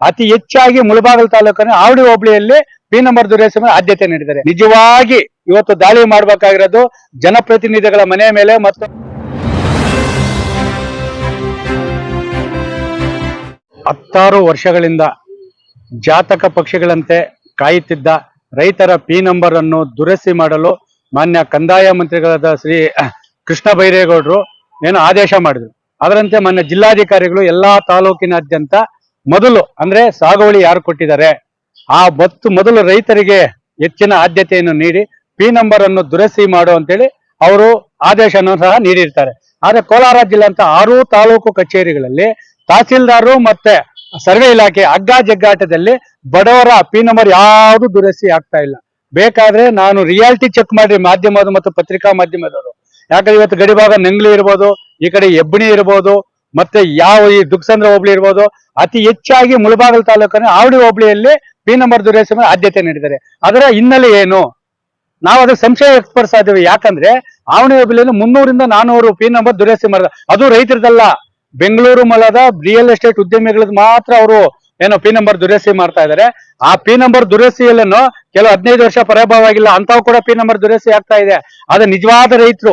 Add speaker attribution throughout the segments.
Speaker 1: ಅತಿ ಹೆಚ್ಚಾಗಿ ಮುಳಬಾಗಲ್ ತಾಲೂಕಿನ ಆವಡಿ ಹೋಬಳಿಯಲ್ಲಿ ಪಿ ನಂಬರ್ ದುರೈಸಿ ಆದ್ಯತೆ ನೀಡಿದ್ದಾರೆ. ನಿಜವಾಗಿ ಇವತ್ತು ದಾಳಿ ಮಾಡಬೇಕಾಗಿರೋದು ಜನಪ್ರತಿನಿಧಿಗಳ ಮನೆ ಮೇಲೆ ಮತ್ತು ಹತ್ತಾರು ವರ್ಷಗಳಿಂದ ಜಾತಕ ಪಕ್ಷಿಗಳಂತೆ ಕಾಯುತ್ತಿದ್ದ ರೈತರ ಪಿ ನಂಬರ್ ಅನ್ನು ದುರಸ್ತಿ ಮಾಡಲು ಮಾನ್ಯ ಕಂದಾಯ ಮಂತ್ರಿಗಳಾದ ಶ್ರೀ ಕೃಷ್ಣ ಬೈರೇಗೌಡರು ಏನು ಆದೇಶ ಮಾಡಿದ್ರು. ಅದರಂತೆ ಮಾನ್ಯ ಜಿಲ್ಲಾಧಿಕಾರಿಗಳು ಎಲ್ಲಾ ತಾಲೂಕಿನಾದ್ಯಂತ ಮೊದಲು ಅಂದ್ರೆ ಸಾಗುವಳಿ ಯಾರು ಕೊಟ್ಟಿದ್ದಾರೆ? ಆ ಮತ್ತು ಮೊದಲು ರೈತರಿಗೆ ಹೆಚ್ಚಿನ ಆದ್ಯತೆಯನ್ನು ನೀಡಿ ಪಿ ನಂಬರ್ ಅನ್ನು ದುರಸ್ತಿ ಮಾಡು ಅಂತೇಳಿ ಅವರು ಆದೇಶವನ್ನು ಸಹ ನೀಡಿರ್ತಾರೆ. ಆದ್ರೆ ಕೋಲಾರ ಜಿಲ್ಲೆ ಅಂತ ಆರು ತಾಲೂಕು ಕಚೇರಿಗಳಲ್ಲಿ ತಹಸೀಲ್ದಾರರು ಮತ್ತೆ ಸರ್ವೆ ಇಲಾಖೆ ಹಗ್ಗ ಜಗ್ಗಾಟದಲ್ಲಿ ಬಡವರ ಪಿ ನಂಬರ್ ಯಾವುದು ದುರಸ್ತಿ ಆಗ್ತಾ ಇಲ್ಲ. ಬೇಕಾದ್ರೆ ನಾನು ರಿಯಾಲಿಟಿ ಚೆಕ್ ಮಾಡಿ ಮಾಧ್ಯಮದ ಮತ್ತು ಪತ್ರಿಕಾ ಮಾಧ್ಯಮದವರು. ಯಾಕಂದ್ರೆ ಇವತ್ತು ಗಡಿಭಾಗ ನಂಗ್ಲಿ ಇರ್ಬೋದು, ಈ ಕಡೆ ಹೆಬ್ಬಣಿ ಇರ್ಬೋದು ಮತ್ತೆ ಯಾವ ಈ ದುಕ್ಸಂದ್ರ ಹೋಬಳಿ ಇರ್ಬೋದು, ಅತಿ ಹೆಚ್ಚಾಗಿ ಮುಳಬಾಗಲ್ ತಾಲೂಕಿನ ಆವಡಿ ಹೋಬಳಿಯಲ್ಲಿ ಪಿ ನಂಬರ್ ಮೇಲೆ ಆದ್ಯತೆ ನೀಡಿದ್ದಾರೆ. ಅದರ ಹಿನ್ನೆಲೆ ಏನು? ನಾವು ಅದಕ್ಕೆ ಸಂಶಯ ಇದ್ದೀವಿ. ಯಾಕಂದ್ರೆ ಆವಣಿ ಹೋಬಳಿಯಲ್ಲಿ ಮುನ್ನೂರಿಂದ ನಾನೂರು ಪಿ ನಂಬರ್ ದುರೇಸಿ ಮಾಡಿದ ಅದು ರೈತರದಲ್ಲ. ಬೆಂಗಳೂರು ಮಲದ ರಿಯಲ್ ಎಸ್ಟೇಟ್ ಉದ್ಯಮಿಗಳದ್ದು ಮಾತ್ರ ಅವರು ಏನೋ ಪಿ ನಂಬರ್ ದುರಸ್ತಿ ಮಾಡ್ತಾ ಇದ್ದಾರೆ. ಆ ಪಿ ನಂಬರ್ ದುರಸ್ತಿಯಲ್ಲೇನೋ ಕೆಲವು ಹದಿನೈದು ವರ್ಷ ಪರಾಭವ ಆಗಿಲ್ಲ ಅಂತಾವ್ ಕೂಡ ಪಿ ನಂಬರ್ ದುರಸ್ತಿ ಆಗ್ತಾ ಇದೆ. ಅದು ನಿಜವಾದ ರೈತರು.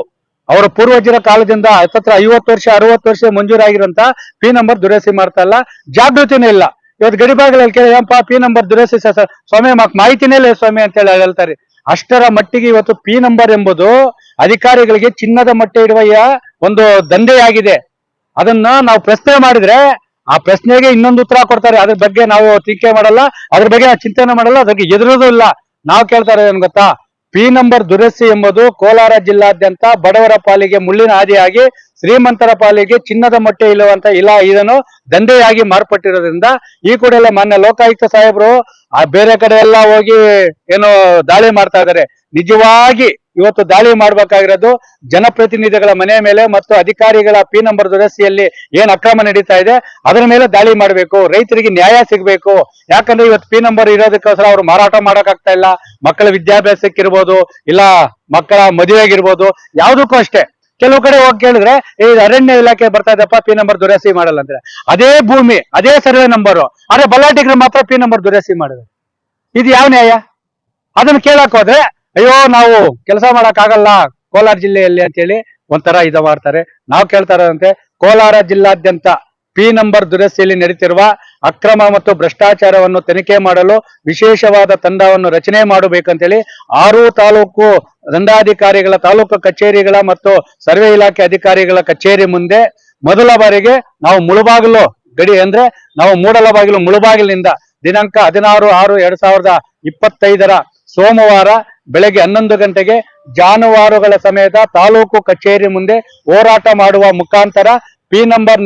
Speaker 1: ಅವರ ಪೂರ್ವಜರ ಕಾಲದಿಂದ ಹತ್ತತ್ರ ಐವತ್ತು ವರ್ಷ, ಅರವತ್ತು ವರ್ಷ ಮಂಜೂರಾಗಿರಂತ ಪಿ ನಂಬರ್ ದುರಸಿ ಮಾಡ್ತಾ ಇಲ್ಲ. ಜಾಗೃತಿನೇ ಇಲ್ಲ. ಇವತ್ತು ಗಡಿಭಾಗದಲ್ಲಿ ಕೇಳಿ ಏನಪ್ಪ ಪಿ ನಂಬರ್ ದುರಸ್ತಿ ಸ- ಸ- ಸ್ವಾಮಿ, ಮಾಕ್ ಮಾಹಿತಿನೇ ಇಲ್ಲ ಸ್ವಾಮಿ ಅಂತ ಹೇಳಿ ಹೇಳ್ತಾರೆ. ಅಷ್ಟರ ಮಟ್ಟಿಗೆ ಇವತ್ತು ಪಿ ನಂಬರ್ ಎಂಬುದು ಅಧಿಕಾರಿಗಳಿಗೆ ಚಿನ್ನದ ಮೊಟ್ಟೆ ಇಡುವ ಒಂದು ದಂಧೆಯಾಗಿದೆ. ಅದನ್ನ ನಾವು ಪ್ರಶ್ನೆ ಮಾಡಿದ್ರೆ, ಆ ಪ್ರಶ್ನೆಗೆ ಇನ್ನೊಂದು ಉತ್ತರ ಕೊಡ್ತಾರೆ. ಅದ್ರ ಬಗ್ಗೆ ನಾವು ಟೀಕೆ ಮಾಡಲ್ಲ. ಅದ್ರ ಬಗ್ಗೆ ನಾವು ಚಿಂತನೆ ಮಾಡಲ್ಲ. ಅದಕ್ಕೆ ಎದುರೋದು ಇಲ್ಲ. ನಾವು ಕೇಳ್ತಾರೆ ಏನ್ ಗೊತ್ತಾ? ಪಿ ನಂಬರ್ ದುರಸ್ತಿ ಎಂಬುದು ಕೋಲಾರ ಜಿಲ್ಲಾದ್ಯಂತ ಬಡವರ ಪಾಲಿಗೆ ಮುಳ್ಳಿನ ಹಾದಿಯಾಗಿ ಶ್ರೀಮಂತರ ಪಾಲಿಗೆ ಚಿನ್ನದ ಮೊಟ್ಟೆ ಇಲ್ಲುವಂತ ಇಲ್ಲ ಇದನ್ನು ದಂಧೆಯಾಗಿ ಮಾರ್ಪಟ್ಟಿರೋದ್ರಿಂದ ಈ ಕೂಡಲೇ ಮಾನ್ಯ ಲೋಕಾಯುಕ್ತ ಸಾಹೇಬರು, ಆ ಬೇರೆ ಕಡೆ ಎಲ್ಲ ಹೋಗಿ ಏನು ದಾಳಿ ಮಾಡ್ತಾ ಇದ್ದಾರೆ. ನಿಜವಾಗಿ ಇವತ್ತು ದಾಳಿ ಮಾಡ್ಬೇಕಾಗಿರೋದು ಜನಪ್ರತಿನಿಧಿಗಳ ಮನೆ ಮೇಲೆ ಮತ್ತು ಅಧಿಕಾರಿಗಳ ಪಿ ನಂಬರ್ ದುರಸ್ತಿಯಲ್ಲಿ ಏನ್ ಅಕ್ರಮ ನಡೀತಾ ಇದೆ, ಅದರ ಮೇಲೆ ದಾಳಿ ಮಾಡಬೇಕು, ರೈತರಿಗೆ ನ್ಯಾಯ ಸಿಗಬೇಕು. ಯಾಕಂದ್ರೆ ಇವತ್ತು ಪಿ ನಂಬರ್ ಇರೋದಕ್ಕೋಸ್ಕರ ಅವರು ಮಾರಾಟ ಮಾಡೋಕ್ಕಾಗ್ತಾ ಇಲ್ಲ, ಮಕ್ಕಳ ವಿದ್ಯಾಭ್ಯಾಸಕ್ಕಿರ್ಬೋದು, ಇಲ್ಲ ಮಕ್ಕಳ ಮದುವೆಗಿರ್ಬೋದು, ಯಾವುದಕ್ಕೂ ಅಷ್ಟೇ. ಕೆಲವು ಕಡೆ ಹೋಗಿ ಕೇಳಿದ್ರೆ ಈ ಅರಣ್ಯ ಇಲಾಖೆ ಬರ್ತಾ ಇದೆಪ್ಪ ಪಿ ನಂಬರ್ ದುರಸ್ತಿ ಮಾಡಲ್ಲ ಅಂದ್ರೆ ಅದೇ ಭೂಮಿ, ಅದೇ ಸರ್ವೆ ನಂಬರು ಆದ್ರೆ ಬಲ್ಲಾಟಿಗ್ರೆ ಮಾತ್ರ ಪಿ ನಂಬರ್ ದುರಸ್ತಿ ಮಾಡಿದ್ರು ಇದು ಯಾವ ನ್ಯಾಯ? ಅದನ್ನ ಕೇಳಕ್ ಹೋದ್ರೆ ಅಯ್ಯೋ, ನಾವು ಕೆಲಸ ಮಾಡೋಕ್ಕಾಗಲ್ಲ ಕೋಲಾರ ಜಿಲ್ಲೆಯಲ್ಲಿ ಅಂತೇಳಿ ಒಂಥರ ಇದು ಮಾಡ್ತಾರೆ. ನಾವು ಕೇಳ್ತಾ ಇರೋದಂತೆ, ಕೋಲಾರ ಜಿಲ್ಲಾದ್ಯಂತ ಪಿ ನಂಬರ್ ದುರಸ್ತಿಯಲ್ಲಿ ನಡೀತಿರುವ ಅಕ್ರಮ ಮತ್ತು ಭ್ರಷ್ಟಾಚಾರವನ್ನು ತನಿಖೆ ಮಾಡಲು ವಿಶೇಷವಾದ ತಂಡವನ್ನು ರಚನೆ ಮಾಡಬೇಕಂತೇಳಿ ಆರು ತಾಲೂಕು ದಂಡಾಧಿಕಾರಿಗಳ, ತಾಲೂಕು ಕಚೇರಿಗಳ ಮತ್ತು ಸರ್ವೆ ಇಲಾಖೆ ಅಧಿಕಾರಿಗಳ ಕಚೇರಿ ಮುಂದೆ ಮೊದಲ ಬಾರಿಗೆ ನಾವು ಮುಳುಬಾಗಿಲು ಗಡಿ ಅಂದ್ರೆ ನಾವು ಮೂಡಲಬಾಗಿಲು ಮುಳುಬಾಗಿಲಿನಿಂದ ದಿನಾಂಕ ಹದಿನಾರು ಆರು ಎರಡ್ ಸಾವಿರದ ಇಪ್ಪತ್ತೈದರ ಸೋಮವಾರ ಬೆಳಗ್ಗೆ ಹನ್ನೊಂದು ಗಂಟೆಗೆ ಜಾನುವಾರುಗಳ ಸಮೇತ ತಾಲೂಕು ಕಚೇರಿ ಮುಂದೆ ಹೋರಾಟ ಮಾಡುವ ಮುಖಾಂತರ ಪಿ ನಂಬರ್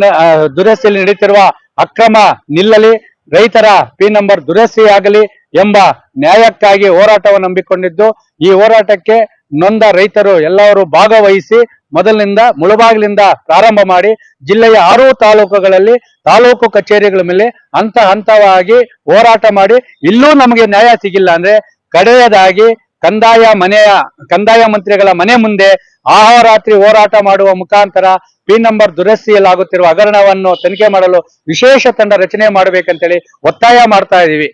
Speaker 1: ದುರಸ್ತಿಯಲ್ಲಿ ನಡೀತಿರುವ ಅಕ್ರಮ ನಿಲ್ಲಲಿ, ರೈತರ ಪಿ ನಂಬರ್ ದುರಸ್ತಿಯಾಗಲಿ ಎಂಬ ನ್ಯಾಯಕ್ಕಾಗಿ ಹೋರಾಟವನ್ನು ನಂಬಿಕೊಂಡಿದ್ದು, ಈ ಹೋರಾಟಕ್ಕೆ ನೊಂದ ರೈತರು ಎಲ್ಲರೂ ಭಾಗವಹಿಸಿ ಮೊದಲಿನಿಂದ ಮುಳುಬಾಗಿಲಿಂದ ಪ್ರಾರಂಭ ಮಾಡಿ ಜಿಲ್ಲೆಯ ಆರು ತಾಲೂಕುಗಳಲ್ಲಿ ತಾಲೂಕು ಕಚೇರಿಗಳ ಮೇಲೆ ಹಂತ ಹಂತವಾಗಿ ಹೋರಾಟ ಮಾಡಿ, ಇಲ್ಲೂ ನಮಗೆ ನ್ಯಾಯ ಸಿಗಿಲ್ಲ ಅಂದ್ರೆ ಕಡೆಯದಾಗಿ ಕಂದಾಯ ಮನೆಯ, ಕಂದಾಯ ಮಂತ್ರಿಗಳ ಮನೆ ಮುಂದೆ ಆಹೋರಾತ್ರಿ ಹೋರಾಟ ಮಾಡುವ ಮುಖಾಂತರ ಪಿ ನಂಬರ್ ದುರಸ್ತಿಯಲ್ಲಾಗುತ್ತಿರುವ ಹಗರಣವನ್ನು ತನಿಖೆ ಮಾಡಲು ವಿಶೇಷ ತಂಡ ರಚನೆ ಮಾಡಬೇಕಂತೇಳಿ ಒತ್ತಾಯ ಮಾಡ್ತಾ ಇದೀವಿ.